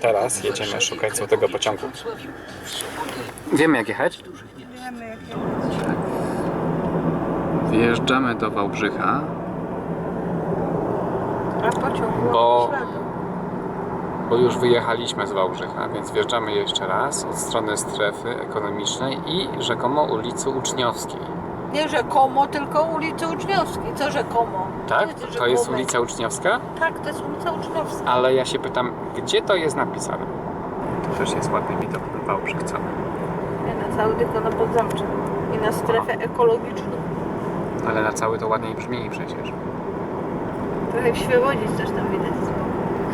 Teraz jedziemy szukać złotego pociągu. Wiemy jak jechać? Wiemy, Wjeżdżamy do Wałbrzycha, A pociąg Bo- bo już wyjechaliśmy z Wałbrzycha, więc wjeżdżamy jeszcze raz od strony strefy ekonomicznej i rzekomo ulicy Uczniowskiej. Nie rzekomo, tylko ulicy Uczniowskiej. Co rzekomo? Tak? To jest rzekome? ulica Uczniowska? Tak, to jest ulica Uczniowska. Ale ja się pytam, gdzie to jest napisane? To też jest ładny widok na Wałbrzych cały. Nie na cały, tylko na Podzamcze. I na strefę ekologiczną. Ale na cały to ładniej brzmi przecież. Trochę w Świebodzic też tam widać.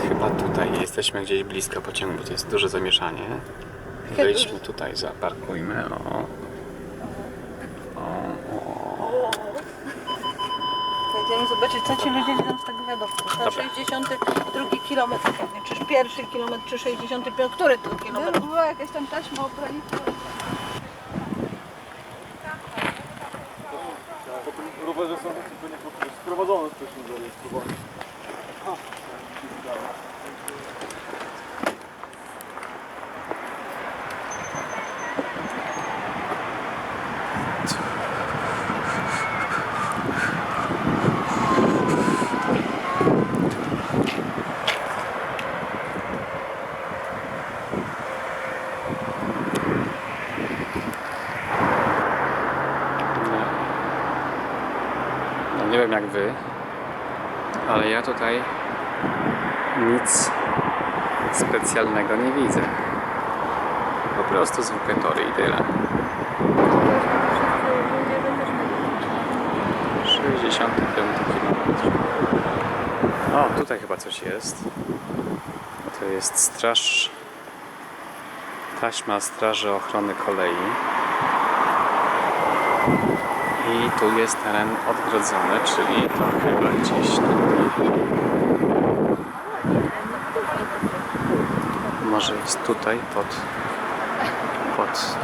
Chyba tutaj jesteśmy gdzieś blisko pociągu, bo to jest duże zamieszanie. Wejdźmy tutaj, zaparkujmy. O, Będziemy zobaczyć, co ci ludzie dzieją z tego. To Dobra. 62 kilometr pewnie. Czyż pierwszy kilometr, czy 65, który to kilometr? Była jakaś tam taśma tym rowerze są tylko nie sprowadzone. No wiem jak wy, ale ja tutaj nic specjalnego nie widzę. Po prostu zwykłe tory i tyle. 65 km. O, tutaj chyba coś jest. To jest straż. Taśma Straży Ochrony Kolei. I tu jest teren odgrodzony, czyli to chyba gdzieś. Może jest tutaj pod, pod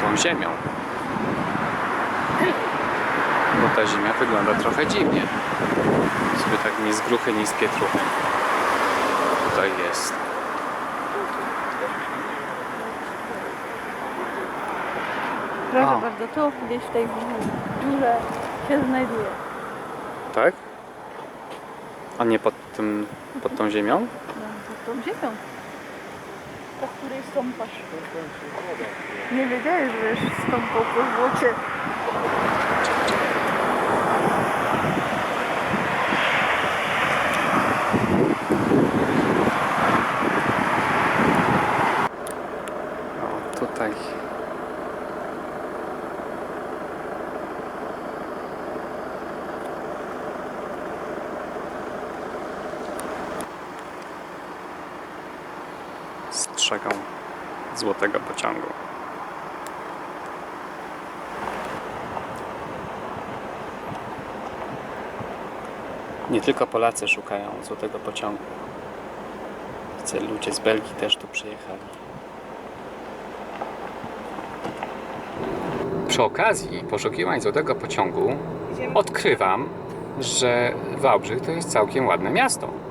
tą ziemią. Bo ta ziemia wygląda trochę dziwnie. Sobie tak ni z gruchy, ni z pietruchy. Tutaj jest. Proszę O. bardzo, tu gdzieś w tej dziurze się znajduje. Tak? A nie pod tym, pod tą ziemią? No, pod tą ziemią. Po której stąpasz. Nie wiedziałeś, że już stąpał po złocie. O, tutaj. Strzegą złotego pociągu. Nie tylko Polacy szukają złotego pociągu. Widzę, ludzie z Belgii też tu przyjechali. Przy okazji poszukiwań złotego pociągu odkrywam, że Wałbrzych to jest całkiem ładne miasto.